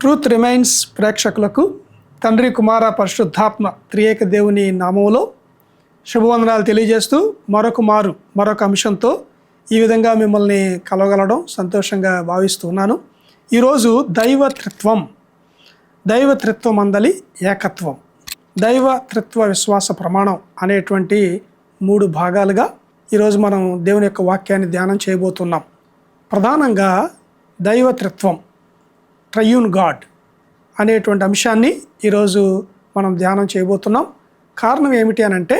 Truth remains ప్రేక్షకులకు తండ్రి కుమార పరిశుద్ధాత్మ త్రియేక దేవుని నామంలో శుభవందనాలు తెలియజేస్తూ మరొక మారు మరొక అంశంతో ఈ విధంగా మిమ్మల్ని కలవగలడం సంతోషంగా భావిస్తున్నాను. ఈరోజు దైవత్రిత్వం దైవత్రిత్వం అందలి ఏకత్వం దైవత్రిత్వ విశ్వాస ప్రమాణం అనేటువంటి మూడు భాగాలుగా ఈరోజు మనం దేవుని యొక్క వాక్యాన్ని ధ్యానం చేయబోతున్నాం. ప్రధానంగా దైవత్రిత్వం ట్రయూన్ గాడ్ అనేటువంటి అంశాన్ని ఈరోజు మనం ధ్యానం చేయబోతున్నాం. కారణం ఏమిటి అని అంటే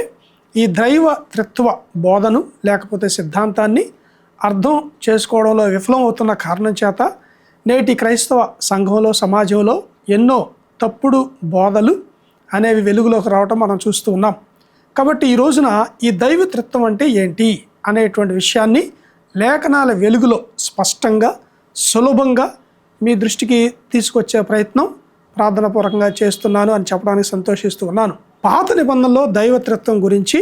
ఈ దైవ త్రిత్వ బోధను లేకపోతే సిద్ధాంతాన్ని అర్థం చేసుకోవడంలో విఫలం అవుతున్న కారణం చేత నేటి క్రైస్తవ సంఘంలో సమాజంలో ఎన్నో తప్పుడు బోధలు అనేవి వెలుగులోకి రావటం మనం చూస్తూ ఉన్నాం. కాబట్టి ఈ రోజున ఈ దైవతృత్వం అంటే ఏంటి అనేటువంటి విషయాన్ని లేఖనాల వెలుగులో స్పష్టంగా సులభంగా మీ దృష్టికి తీసుకొచ్చే ప్రయత్నం ప్రార్థనాపూర్వకంగా చేస్తున్నాను అని చెప్పడానికి సంతోషిస్తూ ఉన్నాను. పాత నిబంధనలో దైవత్రిత్వం గురించి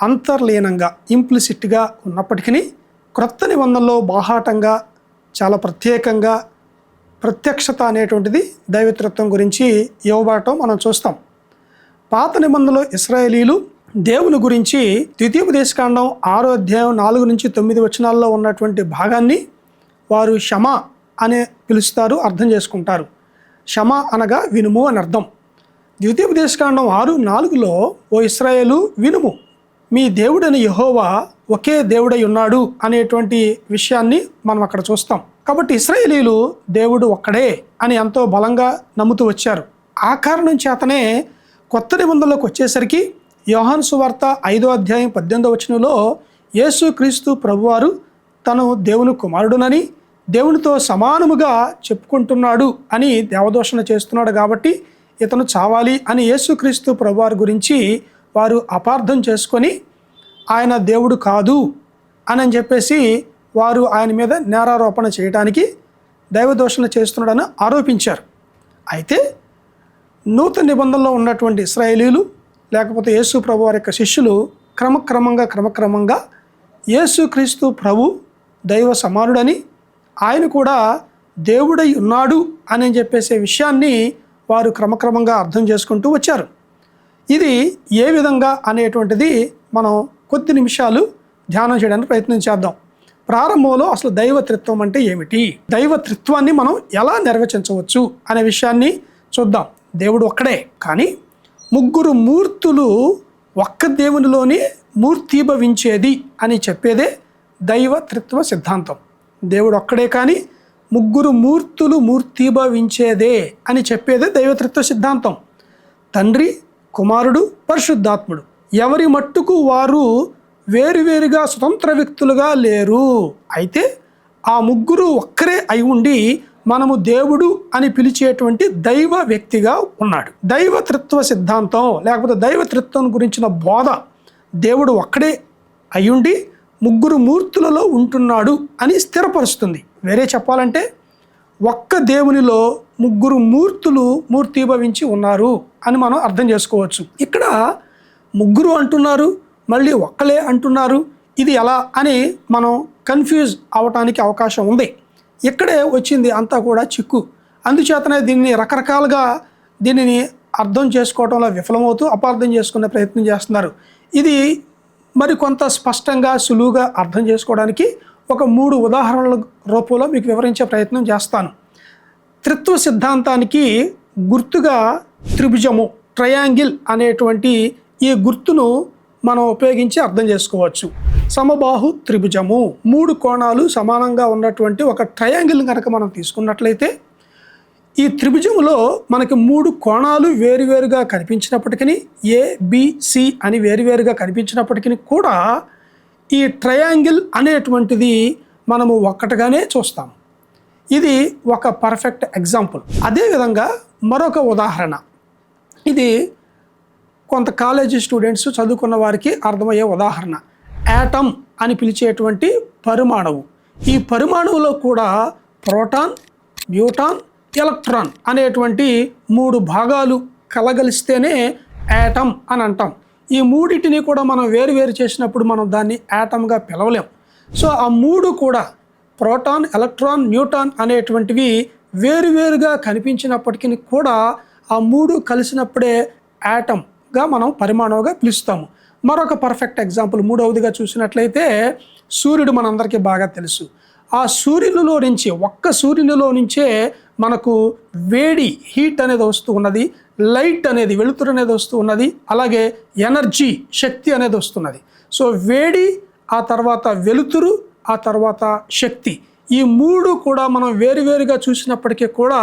అంతర్లీనంగా ఇంప్లిసిట్గా ఉన్నప్పటికీ క్రొత్త నిబంధనలో బాహాటంగా చాలా ప్రత్యేకంగా ప్రత్యక్షత అనేటువంటిది దైవత్రిత్వం గురించి ఇవ్వబడటం మనం చూస్తాం. పాత నిబంధనలో ఇస్రాయేలీలు దేవుని గురించి ద్వితీయోపదేశకాండం ఆరో అధ్యాయం నాలుగు నుంచి తొమ్మిది వచనాల్లో ఉన్నటువంటి భాగాన్ని వారు క్షమ అనే పిలుస్తారు అర్థం చేసుకుంటారు. క్షమ అనగా వినుము అని అర్థం. ద్వితీయోపదేశకాండం ఆరు నాలుగులో ఓ ఇస్రాయేలు వినుము. మీ దేవుడని యహోవా ఒకే దేవుడై ఉన్నాడు అనేటువంటి విషయాన్ని మనం అక్కడ చూస్తాం. కాబట్టి ఇస్రాయేలీలు దేవుడు ఒక్కడే అని ఎంతో బలంగా నమ్ముతూ వచ్చారు. ఆ కారణం చేతనే కొత్త నిబంధనలోకి వచ్చేసరికి యోహాన్ సువార్త ఐదో అధ్యాయం పద్దెనిమిదో వచనంలో యేసు క్రీస్తు ప్రభువారు తను దేవుని కుమారుడునని దేవునితో సమానముగా చెప్పుకుంటున్నాడు అని దేవదోషణ చేస్తున్నాడు కాబట్టి ఇతను చావాలి అని యేసుక్రీస్తు ప్రభువారి గురించి వారు అపార్థం చేసుకొని ఆయన దేవుడు కాదు అని చెప్పేసి వారు ఆయన మీద నేరారోపణ చేయడానికి దైవదోషణ చేస్తున్నాడని ఆరోపించారు. అయితే నూతన నిబంధనలో ఉన్నటువంటి ఇస్రాయేలీలు లేకపోతే యేసు ప్రభు వారి యొక్క శిష్యులు క్రమక్రమంగా క్రమక్రమంగా యేసుక్రీస్తు ప్రభు దైవ సమానుడని ఆయన కూడా దేవుడై ఉన్నాడు అని చెప్పేసే విషయాన్ని వారు క్రమక్రమంగా అర్థం చేసుకుంటూ వచ్చారు. ఇది ఏ విధంగా అనేటువంటిది మనం కొద్ది నిమిషాలు ధ్యానం చేయడానికి ప్రయత్నం చేద్దాం. ప్రారంభంలో అసలు దైవతృత్వం అంటే ఏమిటి? దైవతృత్వాన్ని మనం ఎలా నిర్వచించవచ్చు అనే విషయాన్ని చూద్దాం. దేవుడు ఒక్కడే కానీ ముగ్గురు మూర్తులు ఒక్క దేవునిలోనే మూర్తీభవించేది అని చెప్పేదే దైవత్రిత్వ సిద్ధాంతం. దేవుడు ఒక్కడే కానీ ముగ్గురు మూర్తులు మూర్తిభవించేదే అని చెప్పేదే దైవతృత్వ సిద్ధాంతం. తండ్రి కుమారుడు పరిశుద్ధాత్ముడు. ఎవరి మట్టుకు వారు వేరువేరుగా స్వతంత్ర వ్యక్తులుగా లేరు. అయితే ఆ ముగ్గురు ఒక్కరే అయి ఉండి మనము దేవుడు అని పిలిచేటువంటి దైవ వ్యక్తిగా ఉన్నాడు. దైవతృత్వ సిద్ధాంతం లేకపోతే దైవతృత్వం గురించిన బోధ దేవుడు ఒక్కడే అయ్యుండి ముగ్గురు మూర్తులలో ఉంటున్నాడు అని స్థిరపరుస్తుంది. వేరే చెప్పాలంటే ఒక్క దేవునిలో ముగ్గురు మూర్తులు మూర్తీభవించి ఉన్నారు అని మనం అర్థం చేసుకోవచ్చు. ఇక్కడ ముగ్గురు అంటున్నారు మళ్ళీ ఒక్కలే అంటున్నారు ఇది ఎలా అని మనం కన్ఫ్యూజ్ అవటానికి అవకాశం ఉంది. ఇక్కడే వచ్చింది అంతా కూడా చిక్కు. అందుచేతనే దీన్ని రకరకాలుగా దీనిని అర్థం చేసుకోవడంలో విఫలమవుతూ అపార్థం చేసుకునే ప్రయత్నం చేస్తున్నారు. ఇది మరి కొంత స్పష్టంగా సులువుగా అర్థం చేసుకోవడానికి ఒక మూడు ఉదాహరణల రూపంలో మీకు వివరించే ప్రయత్నం చేస్తాను. త్రిత్వ సిద్ధాంతానికి గుర్తుగా త్రిభుజము ట్రయాంగిల్ అనేటువంటి ఈ గుర్తును మనం ఉపయోగించి అర్థం చేసుకోవచ్చు. సమబాహు త్రిభుజము మూడు కోణాలు సమానంగా ఉన్నటువంటి ఒక ట్రయాంగిల్ కనుక మనం తీసుకున్నట్లయితే ఈ త్రిభుజంలో మనకి మూడు కోణాలు వేరువేరుగా కనిపించినప్పటికీ ఏ బిసి అని వేరువేరుగా కనిపించినప్పటికీ కూడా ఈ ట్రయాంగిల్ అనేటువంటిది మనము ఒక్కటిగానే చూస్తాం. ఇది ఒక పర్ఫెక్ట్ ఎగ్జాంపుల్ అదేవిధంగా మరొక ఉదాహరణ. ఇది కొంత కాలేజీ స్టూడెంట్స్ చదువుకున్న వారికి అర్థమయ్యే ఉదాహరణ. యాటమ్ అని పిలిచేటువంటి పరమాణువు ఈ పరమాణువులో కూడా ప్రోటాన్ న్యూటాన్ ఎలక్ట్రాన్ అనేటువంటి మూడు భాగాలు కలగలిస్తేనే యాటమ్ అని అంటాం. ఈ మూడిటిని కూడా మనం వేరు వేరు చేసినప్పుడు మనం దాన్ని యాటమ్గా పిలవలేం. సో ఆ మూడు కూడా ప్రోటాన్ ఎలక్ట్రాన్ న్యూటాన్ అనేటువంటివి వేరువేరుగా కనిపించినప్పటికీ కూడా ఆ మూడు కలిసినప్పుడే యాటమ్గా మనం పరిమాణంగా పిలుస్తాము. మరొక పర్ఫెక్ట్ ఎగ్జాంపుల్ మూడవదిగా చూసినట్లయితే సూర్యుడు మనందరికీ బాగా తెలుసు. ఆ సూర్యునిలో నుంచి ఒక్క సూర్యునిలో నుంచే మనకు వేడి హీట్ అనేది వస్తూ ఉన్నది లైట్ అనేది వెలుతురు అనేది వస్తూ ఉన్నది అలాగే ఎనర్జీ శక్తి అనేది వస్తున్నది. సో వేడి ఆ తర్వాత వెలుతురు ఆ తర్వాత శక్తి. ఈ మూడు కూడా మనం వేరువేరుగా చూసినప్పటికీ కూడా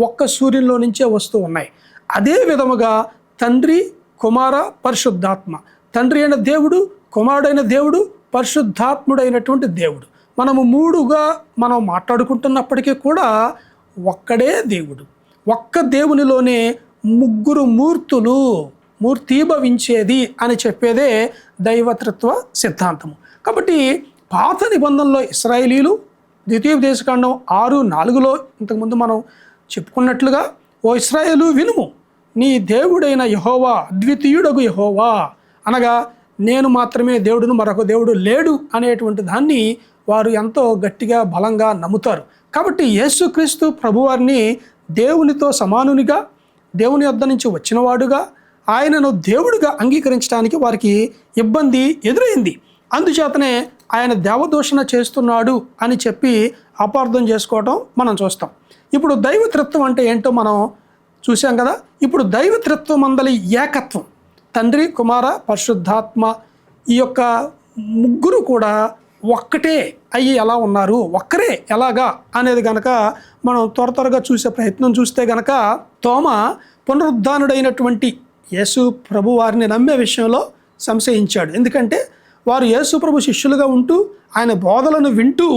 ఒక్క సూర్యునిలో నుంచే వస్తూ ఉన్నాయి. అదే విధముగా తండ్రి కుమార పరిశుద్ధాత్మ. తండ్రి అయిన దేవుడు కుమారుడైన దేవుడు పరిశుద్ధాత్ముడైనటువంటి దేవుడు. మనము మూడుగా మనం మాట్లాడుకుంటున్నప్పటికీ కూడా ఒక్కడే దేవుడు. ఒక్క దేవునిలోనే ముగ్గురు మూర్తులు మూర్తీభవించేది అని చెప్పేదే దైవతృత్వ సిద్ధాంతము. కాబట్టి పాత నిబంధనలో ఇస్రాయేలీలు ద్వితీయ దేశకాండం ఆరు నాలుగులో ఇంతకుముందు మనం చెప్పుకున్నట్లుగా ఓ ఇస్రాయేలు వినుము నీ దేవుడైన యహోవా అద్వితీయుడగు యహోవా. అనగా నేను మాత్రమే దేవుడును మరొక దేవుడు లేడు అనేటువంటి దాన్ని వారు ఎంతో గట్టిగా బలంగా నమ్ముతారు. కాబట్టి యేసుక్రీస్తు ప్రభువారిని దేవునితో సమానునిగా దేవుని వద్ద నుంచి వచ్చినవాడుగా ఆయనను దేవుడిగా అంగీకరించడానికి వారికి ఇబ్బంది ఎదురైంది. అందుచేతనే ఆయన దేవదూషణ చేస్తున్నాడు అని చెప్పి అపార్థం చేసుకోవటం మనం చూస్తాం. ఇప్పుడు దైవతృత్వం అంటే ఏంటో మనం చూసాం కదా? ఇప్పుడు దైవతృత్వం అందలి ఏకత్వం. తండ్రి కుమార పరిశుద్ధాత్మ ఈ యొక్క ముగ్గురు కూడా ఒక్కటే అయ్యి ఎలా ఉన్నారు? ఒక్కరే ఎలాగా? అనేది గనక మనం త్వర త్వరగా చూసే ప్రయత్నం చూస్తే గనక తోమ పునరుద్ధానుడైనటువంటి యేసు ప్రభు వారిని నమ్మే విషయంలో సంశయించాడు. ఎందుకంటే వారు యేసు ప్రభు శిష్యులుగా ఉంటూ ఆయన బోధలను వింటూ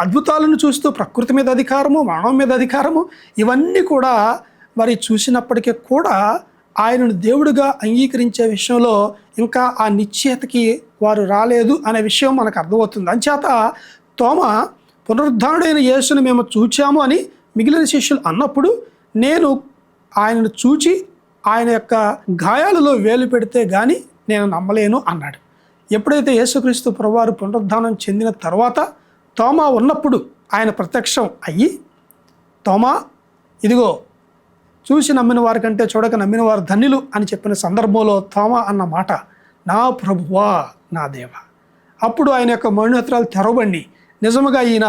అద్భుతాలను చూస్తూ ప్రకృతి మీద అధికారము మానవం మీద అధికారము ఇవన్నీ కూడా మరి చూసినప్పటికీ కూడా ఆయనను దేవుడిగా అంగీకరించే విషయంలో ఇంకా ఆ నిశ్చయతకి వారు రాలేదు అనే విషయం మనకు అర్థమవుతుంది. అంచేత తోమ పునరుద్ధారుడైన యేసును మేము చూచాము అని మిగిలిన శిష్యులు అన్నప్పుడు నేను ఆయనను చూచి ఆయన యొక్క గాయాలలో వేలు పెడితే కానీ నేను నమ్మలేను అన్నాడు. ఎప్పుడైతే యేసుక్రీస్తు ప్రభువారు పునరుద్ధానం చెందిన తర్వాత తోమా ఉన్నప్పుడు ఆయన ప్రత్యక్షం అయ్యి తోమా ఇదిగో చూసి నమ్మిన వారి కంటే చూడక నమ్మిన వారు ధన్యులు అని చెప్పిన సందర్భంలో తోమ అన్న మాట నా ప్రభువా నా దేవ. అప్పుడు ఆయన యొక్క మౌనత్రాలు తెరవబండి నిజముగా ఈయన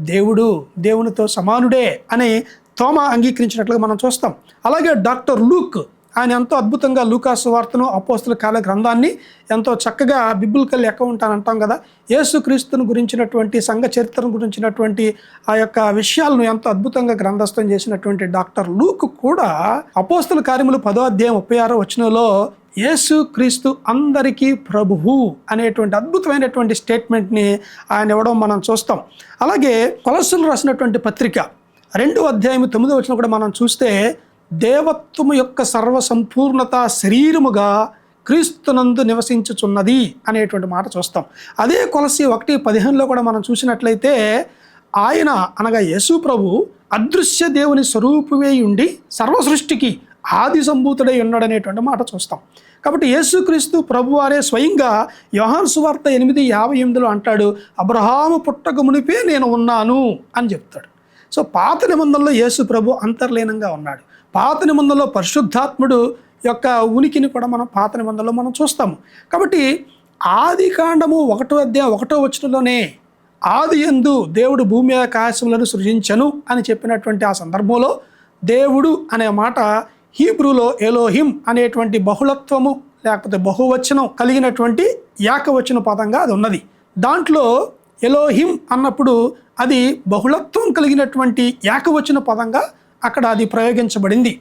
దేవుడు దేవునితో సమానుడే అని తోమ అంగీకరించినట్లుగా మనం చూస్తాం. అలాగే డాక్టర్ లూక్ ఆయన ఎంతో అద్భుతంగా లూకాసు వార్తను అపోస్తుల కాల గ్రంథాన్ని ఎంతో చక్కగా బిబుల్కల్ అకౌంట్ అని అంటాం కదా యేసుక్రీస్తును గురించినటువంటి సంఘ చరిత్రను గురించినటువంటి ఆ యొక్క విషయాలను ఎంతో అద్భుతంగా గ్రంథస్థం చేసినటువంటి డాక్టర్ లూక్ కూడా అపోస్తుల కార్యములు పదో అధ్యాయం ముప్పై ఆరో వచనంలో యేసు క్రీస్తు అందరికీ ప్రభువు అనేటువంటి అద్భుతమైనటువంటి స్టేట్మెంట్ని ఆయన ఇవ్వడం మనం చూస్తాం. అలాగే కొలసులు రాసినటువంటి పత్రిక రెండు అధ్యాయం తొమ్మిదో వచ్చిన కూడా మనం చూస్తే దేవత్వము యొక్క సర్వసంపూర్ణత శరీరముగా క్రీస్తునందు నివసించుచున్నది అనేటువంటి మాట చూస్తాం. అదే కొలసి ఒకటి పదిహేనులో కూడా మనం చూసినట్లయితే ఆయన అనగా యేసు ప్రభు అదృశ్య దేవుని స్వరూపమే ఉండి సర్వ సృష్టికి ఆది సంభూతుడై ఉన్నాడనేటువంటి మాట చూస్తాం. కాబట్టి యేసుక్రీస్తు ప్రభువారే స్వయంగా యోహాన్ సువార్త ఎనిమిది యాభై ఎనిమిదిలో అంటాడు అబ్రహాము పుట్టక మునిపే నేను ఉన్నాను అని చెప్తాడు. సో పాత నిబంధనలో యేసు ప్రభు అంతర్లీనంగా ఉన్నాడు. పాత నిబంధనలో పరిశుద్ధాత్ముడు యొక్క ఉనికిని కూడా మనం పాత నిబంధనలో మనం చూస్తాము. కాబట్టి ఆది కాండము ఒకటో అధ్యాయం ఒకటో వచ్చినలోనే ఆది ఎందు దేవుడు భూమి ఆకాశములను సృజించను అని చెప్పినటువంటి ఆ సందర్భంలో దేవుడు అనే మాట హీబ్రూలో ఎలోహిం అనేటువంటి బహుళత్వము లేకపోతే బహువచనం కలిగినటువంటి ఏకవచన పదంగా అది ఉన్నది. దాంట్లో ఎలోహిం అన్నప్పుడు అది బహుళత్వం కలిగినటువంటి ఏకవచన పదంగా అక్కడ అది ప్రయోగించబడింది.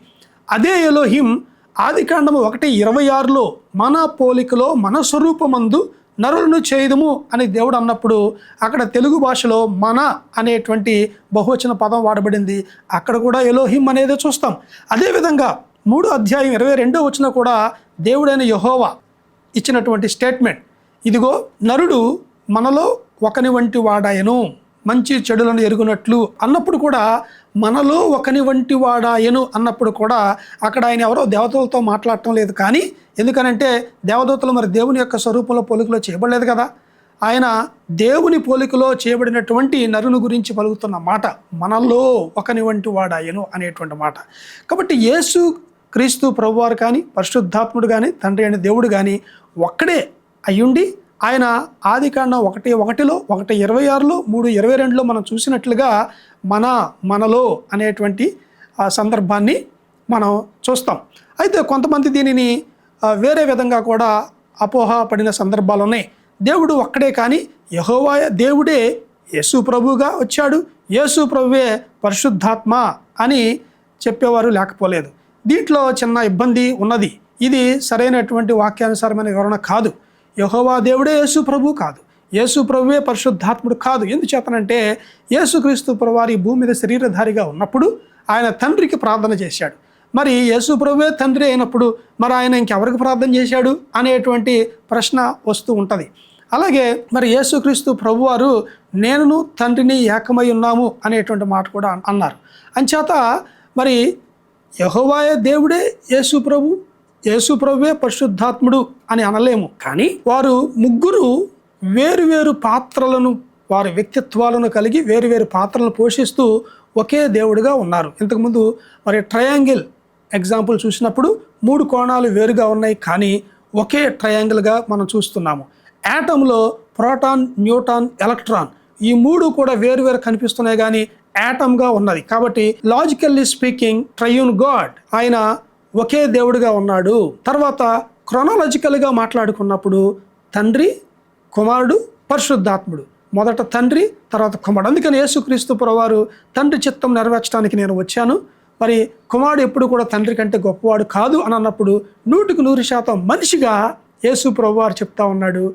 అదే ఎలోహిం ఆదికాండము ఒకటి ఇరవై ఆరులో మన పోలికలో మన స్వరూపమందు నరులను చేయదుము అని దేవుడు అన్నప్పుడు అక్కడ తెలుగు భాషలో మన అనేటువంటి బహువచన పదం వాడబడింది. అక్కడ కూడా ఎలోహిం అనేది చూస్తాం. అదేవిధంగా మూడు అధ్యాయం ఇరవై రెండో వచ్చిన కూడా దేవుడైన యహోవా ఇచ్చినటువంటి స్టేట్మెంట్. ఇదిగో నరుడు మనలో ఒకని వంటి వాడాయను మంచి చెడులను ఎరుగునట్లు అన్నప్పుడు కూడా మనలో ఒకని వంటి వాడాయను అన్నప్పుడు కూడా అక్కడ ఆయన ఎవరో దేవతలతో మాట్లాడటం లేదు. కానీ ఎందుకనంటే దేవదూతలు మరి దేవుని యొక్క స్వరూపంలో పోలికలో చేయబడలేదు కదా. ఆయన దేవుని పోలికలో చేయబడినటువంటి నరుని గురించి పలుకుతున్న మాట మనలో ఒకని వంటి వాడాయను అనేటువంటి మాట. కాబట్టి యేసు క్రీస్తు ప్రభువారు కానీ పరిశుద్ధాత్ముడు కానీ తండ్రి అయిన దేవుడు కానీ ఒక్కడే అయ్యుండి ఆయన ఆదికాండం ఒకటి ఒకటిలో ఒకటి ఇరవై ఆరులో మూడు ఇరవై రెండులో మనం చూసినట్లుగా మన మనలో అనేటువంటి సందర్భాన్ని మనం చూస్తాం. అయితే కొంతమంది దీనిని వేరే విధంగా కూడా అపోహ పడిన సందర్భాలు ఉన్నాయి. దేవుడు ఒక్కడే కానీ యహోవాయ దేవుడే యేసు ప్రభువుగా వచ్చాడు. యేసు ప్రభువే పరిశుద్ధాత్మ అని చెప్పేవారు లేకపోలేదు. దీంట్లో చిన్న ఇబ్బంది ఉన్నది. ఇది సరైనటువంటి వాక్యానుసారమైన వివరణ కాదు. యహోవా దేవుడే యేసు ప్రభు కాదు. యేసు ప్రభువే పరిశుద్ధాత్ముడు కాదు. ఎందుచేతనంటే యేసుక్రీస్తు ప్రభువారి భూమి మీద శరీరధారిగా ఉన్నప్పుడు ఆయన తండ్రికి ప్రార్థన చేశాడు. మరి యేసు ప్రభువే తండ్రి అయినప్పుడు మరి ఆయన ఇంకెవరికి ప్రార్థన చేశాడు అనేటువంటి ప్రశ్న వస్తూ ఉంటుంది. అలాగే మరి యేసుక్రీస్తు ప్రభువారు నేనును తండ్రిని ఏకమై ఉన్నాము అనేటువంటి మాట కూడా అన్నారు. అంచేత మరి యహోవాయ దేవుడే యేసు ప్రభు యేసు ప్రభువే పరిశుద్ధాత్ముడు అని అనలేము. కానీ వారు ముగ్గురు వేరువేరు పాత్రలను వారి వ్యక్తిత్వాలను కలిగి వేరువేరు పాత్రలను పోషిస్తూ ఒకే దేవుడిగా ఉన్నారు. ఇంతకుముందు మరి ట్రయాంగిల్ ఎగ్జాంపుల్ చూసినప్పుడు మూడు కోణాలు వేరుగా ఉన్నాయి. కానీ ఒకే ట్రయాంగిల్గా మనం చూస్తున్నాము. యాటంలో ప్రోటాన్ న్యూటాన్ ఎలక్ట్రాన్ ఈ మూడు కూడా వేరువేరు కనిపిస్తున్నాయి. కానీ యాటమ్గా ఉన్నది. కాబట్టి లాజికల్లీ స్పీకింగ్ ట్రయూన్ గాడ్. ఆయన ఒకే దేవుడిగా ఉన్నాడు. తర్వాత క్రొనాలజికల్గా మాట్లాడుకున్నప్పుడు తండ్రి కుమారుడు పరిశుద్ధాత్ముడు. మొదట తండ్రి తర్వాత కుమారుడు. అందుకని యేసుక్రీస్తు పురవారు తండ్రి చిత్తం నెరవేర్చడానికి నేను వచ్చాను. మరి కుమారుడు ఎప్పుడు కూడా తండ్రి కంటే గొప్పవాడు కాదు అని అన్నప్పుడు నూటికి నూరు శాతం మనిషిగా యేసు ప్రభువారు చెప్తా ఉన్నాడు.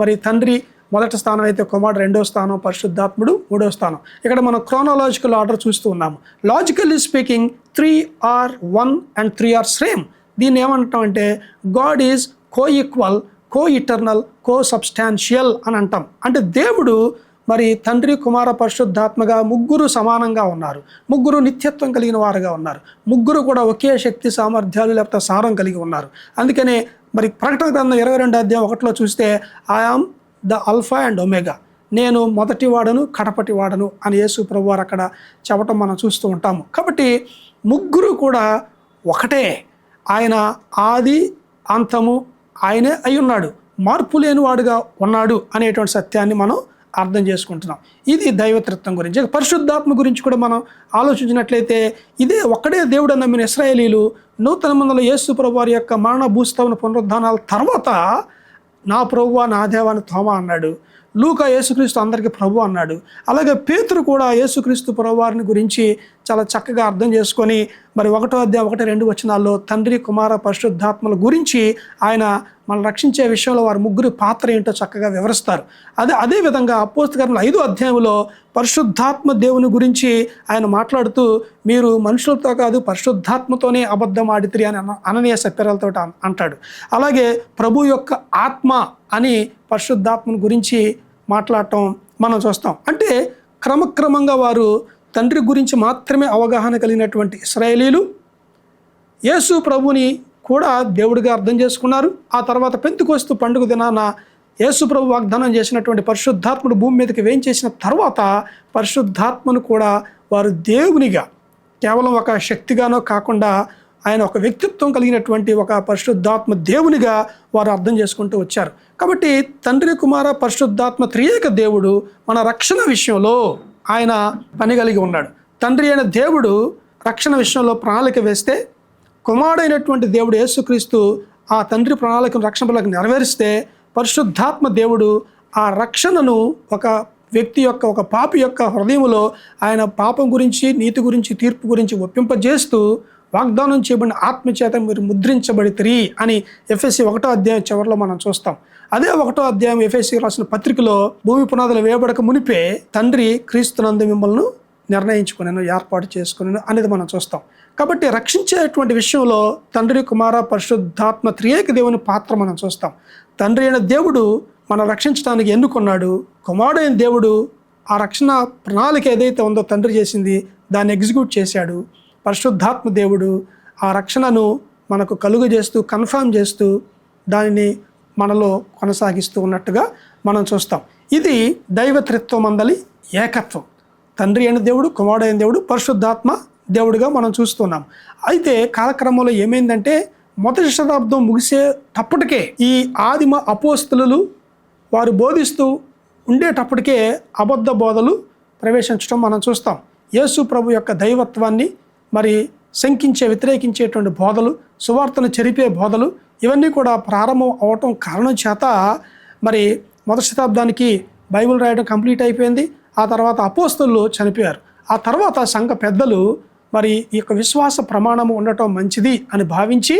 మరి తండ్రి మొదటి స్థానం అయితే కుమారుడు రెండో స్థానం పరిశుద్ధాత్ముడు మూడో స్థానం. ఇక్కడ మనం క్రోనాలజికల్ ఆర్డర్ చూస్తూ ఉన్నాము. Logically speaking three are one and three are same దీన్ని ఏమంటాం అంటే God is co equal co eternal co substantial అని అంటాం. అంటే దేవుడు మరి తండ్రి కుమార పరిశుద్ధాత్మగా ముగ్గురు సమానంగా ఉన్నారు. ముగ్గురు నిత్యత్వం కలిగిన వారుగా ఉన్నారు. ముగ్గురు కూడా ఒకే శక్తి సామర్థ్యాలు లేకపోతే సారం కలిగి ఉన్నారు. అందుకనే మరి ప్రకటన గ్రంథం ఇరవై రెండు అధ్యాయం ఒకటిలో చూస్తే I am the alpha and omega. నేను మొదటి వాడను కడపటి వాడను అని యేసు ప్రభు వారు అక్కడ చెప్పటం మనం చూస్తూ ఉంటాము. కాబట్టి ముగ్గురు కూడా ఒకటే. ఆయన ఆది అంతము ఆయనే అయి ఉన్నాడు. మార్పు లేనివాడుగా ఉన్నాడు అనేటువంటి సత్యాన్ని మనం అర్థం చేసుకుంటున్నాం. ఇది దైవతృత్వం గురించి. పరిశుద్ధాత్మ గురించి కూడా మనం ఆలోచించినట్లయితే ఇదే ఒక్కడే దేవుడు నమ్మిన ఇస్రాయేలీలు నూతన మందుల యేసు ప్రభు వారి యొక్క మరణ భూస్థావన పునరుద్ధానాల తర్వాత నా ప్రభువా నా దేవాన్ని తోమ అన్నాడు. లూకా యేసుక్రీస్తు అందరికీ ప్రభు అన్నాడు. అలాగే పేతురు కూడా యేసుక్రీస్తు ప్రభువారిని గురించి చాలా చక్కగా అర్థం చేసుకొని మరి ఒకటో అధ్యాయం ఒకటి రెండు వచనాల్లో తండ్రి కుమార పరిశుద్ధాత్మల గురించి ఆయన మనం రక్షించే విషయంలో వారి ముగ్గురు పాత్ర ఏంటో చక్కగా వివరిస్తారు. అదే అదేవిధంగా అపోస్తకరణ ఐదో అధ్యాయంలో పరిశుద్ధాత్మ దేవుని గురించి ఆయన మాట్లాడుతూ మీరు మనుషులతో కాదు పరిశుద్ధాత్మతోనే అబద్ధం ఆడితిరి అని అననీయ సప్యరాలతో అంటాడు. అలాగే ప్రభు యొక్క ఆత్మ అని పరిశుద్ధాత్మను గురించి మాట్లాడటం మనం చూస్తాం. అంటే క్రమక్రమంగా వారు తండ్రి గురించి మాత్రమే అవగాహన కలిగినటువంటి ఇస్రాయేలీలు యేసు ప్రభుని కూడా దేవుడిగా అర్థం చేసుకున్నారు. ఆ తర్వాత పెంతుకోస్తు పండుగ దినాన యేసు ప్రభు వాగ్దానం చేసినటువంటి పరిశుద్ధాత్ముడు భూమి మీదకి వేయించేసిన తర్వాత పరిశుద్ధాత్మను కూడా వారు దేవునిగా కేవలం ఒక శక్తిగానో కాకుండా ఆయన ఒక వ్యక్తిత్వం కలిగినటువంటి ఒక పరిశుద్ధాత్మ దేవునిగా వారు అర్థం చేసుకుంటూ వచ్చారు. కాబట్టి తండ్రి కుమార పరిశుద్ధాత్మ త్రియేక దేవుడు మన రక్షణ విషయంలో ఆయన పని కలిగి ఉన్నాడు. తండ్రి అయిన దేవుడు రక్షణ విషయంలో ప్రణాళిక వేస్తే కుమారుడైనటువంటి దేవుడు యేసుక్రీస్తు ఆ తండ్రి ప్రణాళికను రక్షణ నెరవేరిస్తే పరిశుద్ధాత్మ దేవుడు ఆ రక్షణను ఒక వ్యక్తి యొక్క ఒక పాపి యొక్క హృదయంలో ఆయన పాపం గురించి నీతి గురించి తీర్పు గురించి ఒప్పింపజేస్తూ వాగ్దానం చేయబడిన ఆత్మచేత మీరు ముద్రించబడితిరి అని ఎఫ్ఎస్సి ఒకటో అధ్యాయం చివరిలో మనం చూస్తాం. అదే ఒకటో అధ్యాయం ఎఫ్ఎస్సి రాసిన పత్రికలో భూమి పునాదులు వేయబడక మునిపే తండ్రి క్రీస్తునందు మిమ్మల్ని నిర్ణయించుకున్నాను ఏర్పాటు చేసుకున్నాను అనేది మనం చూస్తాం. కాబట్టి రక్షించేటువంటి విషయంలో తండ్రి కుమార పరిశుద్ధాత్మ త్రియేక దేవుని పాత్ర మనం చూస్తాం. తండ్రి అయిన దేవుడు మనం రక్షించడానికి ఎన్నుకున్నాడు? కుమారుడైన దేవుడు ఆ రక్షణ ప్రణాళిక ఏదైతే ఉందో తండ్రి చేసింది దాన్ని ఎగ్జిక్యూట్ చేశాడు. పరిశుద్ధాత్మ దేవుడు ఆ రక్షణను మనకు కలుగు చేస్తూ కన్ఫర్మ్ చేస్తూ దానిని మనలో కొనసాగిస్తూ ఉన్నట్టుగా మనం చూస్తాం. ఇది దైవత్రిత్వం అందలి ఏకత్వం. తండ్రి అయిన దేవుడు కుమారుడు అయిన దేవుడు పరిశుద్ధాత్మ దేవుడిగా మనం చూస్తున్నాం. అయితే కాలక్రమంలో ఏమైందంటే మొదటి శతాబ్దం ముగిసేటప్పటికే ఈ ఆదిమ అపోస్తులు వారు బోధిస్తూ ఉండేటప్పటికే అబద్ధ బోధలు ప్రవేశించడం మనం చూస్తాం. యేసు ప్రభు యొక్క దైవత్వాన్ని మరి శంకించే వ్యతిరేకించేటువంటి బోధలు సువార్తను చెరిపే బోధలు ఇవన్నీ కూడా ప్రారంభం అవటం కారణం చేత మరి మొదటి శతాబ్దానికి బైబిల్ రాయడం కంప్లీట్ అయిపోయింది. ఆ తర్వాత అపోస్తులు చనిపోయారు. ఆ తర్వాత సంఘ పెద్దలు మరి ఈ యొక్క విశ్వాస ప్రమాణము ఉండటం మంచిది అని భావించి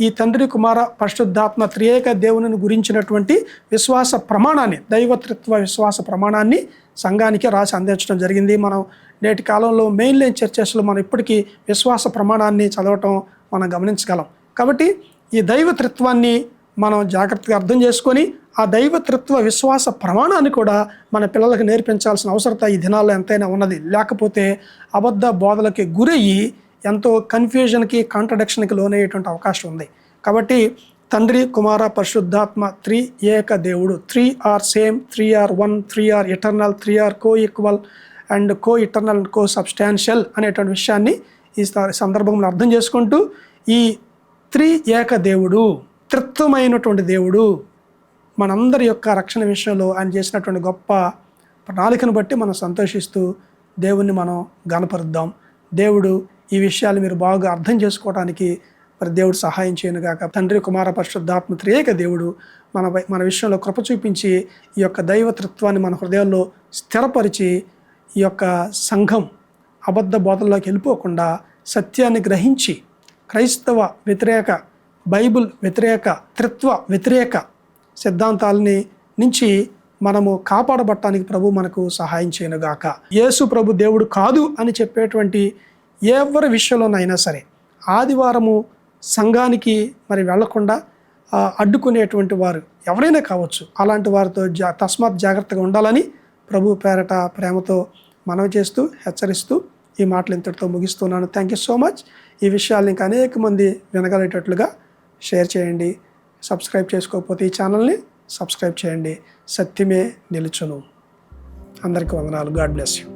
ఈ తండ్రి కుమార పరిశుద్ధాత్మ త్రియేక దేవుని గురించినటువంటి విశ్వాస ప్రమాణాన్ని దైవతృత్వ విశ్వాస ప్రమాణాన్ని సంఘానికి రాసి అందించడం జరిగింది. మనం నేటి కాలంలో మెయిన్ లైన్ చర్చెస్లో మనం ఇప్పటికీ విశ్వాస ప్రమాణాన్ని చదవటం మనం గమనించగలం. కాబట్టి ఈ దైవతృత్వాన్ని మనం జాగ్రత్తగా అర్థం చేసుకొని ఆ దైవతృత్వ విశ్వాస ప్రమాణాన్ని కూడా మన పిల్లలకు నేర్పించాల్సిన అవసరత ఈ దినాల్లో ఎంతైనా ఉన్నది. లేకపోతే అబద్ధ బోధలకి గురయ్యి ఎంతో కన్ఫ్యూజన్కి కాంట్రడక్షన్కి లోనయ్యేటువంటి అవకాశం ఉంది. కాబట్టి తండ్రి కుమార పరిశుద్ధాత్మ త్రీ ఏక దేవుడు. Three are same three are one three are eternal three are co equal and co eternal and co substantial అనేటువంటి విషయాన్ని ఈ స- సందర్భంలో అర్థం చేసుకుంటూ ఈ త్రి ఏక దేవుడు త్రిత్వమైనటువంటి దేవుడు మనందరి యొక్క రక్షణ విషయంలో ఆయన చేసినటువంటి గొప్ప ప్రణాళికను బట్టి మనం సంతోషిస్తూ దేవుణ్ణి మనం గనపరుద్దాం దేవుడు ఈ విషయాలు మీరు బాగా అర్థం చేసుకోవడానికి మరి దేవుడు సహాయం చేయను గాక. తండ్రి కుమార పరిశుద్ధాత్మ త్రియేక దేవుడు మన వై- మన విషయంలో కృప చూపించి ఈ యొక్క దైవతృత్వాన్ని మన హృదయంలో స్థిరపరిచి ఈ యొక్క సంఘం అబద్ధ బోధల్లోకి వెళ్ళిపోకుండా సత్యాన్ని గ్రహించి క్రైస్తవ వ్యతిరేక బైబిల్ వ్యతిరేక త్రిత్వ వ్యతిరేక సిద్ధాంతాలని నుంచి మనము కాపాడబట్టడానికి ప్రభు మనకు సహాయం చేయనుగాక. యేసు ప్రభు దేవుడు కాదు అని చెప్పేటువంటి ఎవరి విషయంలోనైనా సరే ఆదివారము సంఘానికి మరి వెళ్ళకుండా అడ్డుకునేటువంటి వారు ఎవరైనా కావచ్చు. అలాంటి వారితో జా తస్మాత్ జాగ్రత్తగా ఉండాలని ప్రభు పేరట ప్రేమతో మనవి చేస్తూ హెచ్చరిస్తూ ఈ మాటలు ఇంతటితో ముగిస్తున్నాను. థ్యాంక్ యూ సో మచ్ ఈ విషయాలు ఇంకా అనేక మంది వినగలేటట్లుగా షేర్ చేయండి. సబ్స్క్రైబ్ చేసుకోకపోతే ఈ ఛానల్ని సబ్స్క్రైబ్ చేయండి. సత్యమే నిలుచును. అందరికీ వందనాలు. God bless you